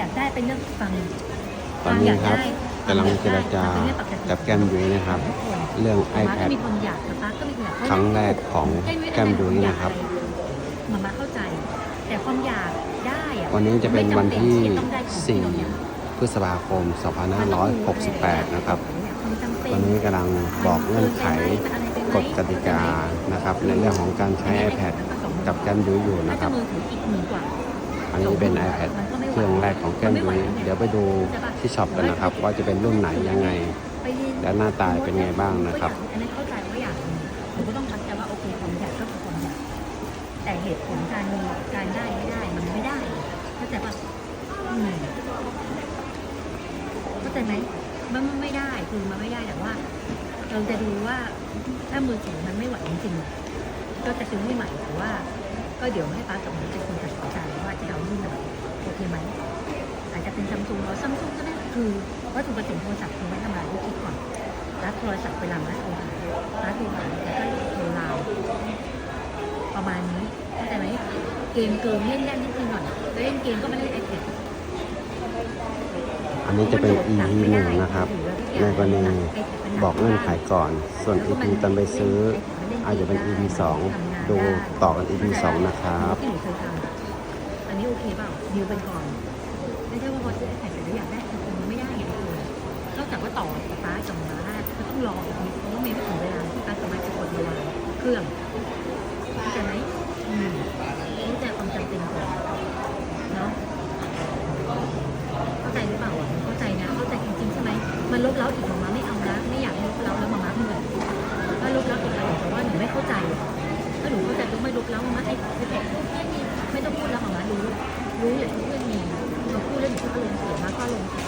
อยากได้เป็นเรื่องฟังตอนนี้ครับวกำลังมอยเจรจาได้มันเป็นเรื่องปติกับแก้มยุ้ยนะครับทุกคนเรื่องมาก็ iPad มีคนอยากแต่ป้าก็มีคนอยากครั้งแรกของแก้มยุ้ยนะครับมามาเข้าใจ แต่ความอยากได้อะวันนี้จะเป็นวันที่ไม่จำเป็นที่จะต้องได้ของที่เราอยาก4พฤษภาคม 2568 นะครับความจำเป็นวันนี้กำลังบอกเงื่อนไขกฎกติกานะครับ ในเรื่องของการใช้ iPad กับแก้มยุ้ยอยู่น่านะคจะรับมื อันนี้เป็น iPad เครื่องแรกของแก้มยุ้ยเดี๋ยวไปดูที่ช็อปกันนะครับ ว่าจะเป็นรุ่นไหนยังไง และหน้าตาเป็นไงบ้างนะครับอันนั้เข้าใจว่าอย่ากมีหนูก็ต้องเข้าใจว่าโอเคความอยากก็คือความอยากแต่เหตุผลการมีการได้ไม่ได้มันไม่ได้เข้าใจปะมเข้าใจไหมมันไม่ได้คือมันไม่ได้แต่ว่า เราจะดูว่าถ้ามือถือมันไม่ไหวจริงๆก็จะซื้อให้ใหม่แต่ว่า ก็เดี๋ยวให้ป้ากับหนูเป็นคนตัด สินใจว่าจะเอารุ่นไหนโอเคไหมอาจจะเป็นซัมซุงหรือซัมซุงก็ได้คือวัตถุประสงค์โทรศัพท์คือไว้ทำงานลูกคิดก่อนรับโทรศัพท์เวลามาโทรหามาโทรหาแล้วก็โทรไลน์ประมาณนี้เข้าใจไหมเกมเกินเล่นเล่นนิดนึงหน่อยแล้วเล่นเกมก็ไม่เล่นไอแพดอันนี้จะเป็น EP หนึ่งนะครับ ในกรณีบอกเงื่อนไขก่อน ส่วน EP ตอนไปซื้ออาจจะเป็น EP 2ดูต่อกัน EP 2นะครับ นี้โอเคเปล่าดิวไปก่อน ไม่ใช่ว่าพอซื้อไอแพดเสร็จแล้อยากได้คือมันไม่ได้ไงคุณนอกจากว่าต่อฟ้ากับม้าก็ต้องรออีกนิดเพราะว่าไม่ถึงเวลาที่ฟ้ากับมาจะกดเวลาเครื่องเข้าใจไหมอืมนี่แต่ความจำเป็นก่อนเนาะเข้าใจหรือเปล่าเข้าใจนะ เข้าใจจริงๆใช่ไหมมันลบเล้าอีกมามาไม่เอา รู้เลยทุกเรื่องมีเราพูดแล้วหนูก็อารมณ์เสียมาก็อารมณ์เสีย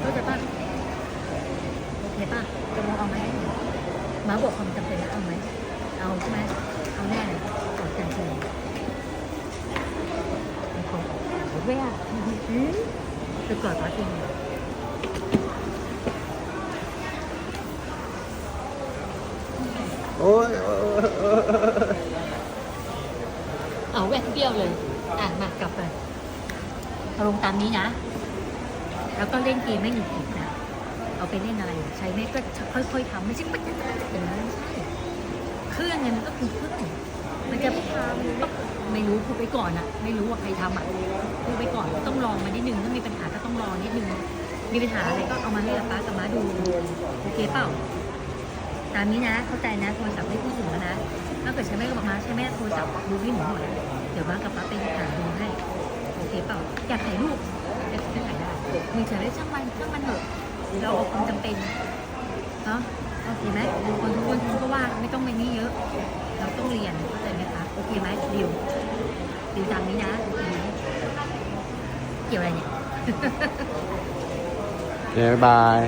เข้าใจป่ะโอเคป่ะจะมองเอาไหมมาบอกความจำเป็นแล้วเอาไหมเอาใช่ไหมเอาแน่เลยกดกันทีมีคนออกแบบด้วยอะอืมจะกอดป้าจริงเหรอโอ้ยโอ้ยโอ้ยเอาแหวนเบี้ยวเลย อะมากลับไปเอาลงตามนี้นะ แล้วก็เล่นเกมไม่หงุดหงิดนะ เอาไปเล่นอะไร ใช้ไม่ก็ค่อยๆทำไม่ใช่ปั๊บปั๊บปั๊บอย่างนั้นไม่ใช่เครื่องไงมันก็คือเครื่องมันจะพามไม่รู้พูดไปก่อนอะไม่รู้ว่าใครทำอะพูดไปก่อนต้องลองมานิดนึงถ้ามีปัญหาก็ต้องรอนิดนึงมีปัญหาอะไรก็เอามาให้ป้ากับม้าดูโอเคเปล่า ตามนี้นะ เข้าใจนะ โทรศัพท์ไม่พูดถึงแล้วนะ ถ้าเกิดใช้แม่กับอกมาใช้แม่โทรศัพท์ดูให้หนูหน่อยเดี๋ยวม้ากับป้าไปหาดูให้ โอเคเปล่า อยากถ่ายรูปจะจะถ่ายได้มือถือได้ช่างมันช่างมันเถอะเราเอาความจำเป็นเนาะโอเคไหมคนทุกคนก็ว่าไม่ต้องไปนี่เยอะ เราต้องเรียนเข้าใจไหมคะ โอเคไหมดิวดิวตามนี้นะเคไหมเกี่ยวอะไรเนี่ย โอเคบ๊ายบาย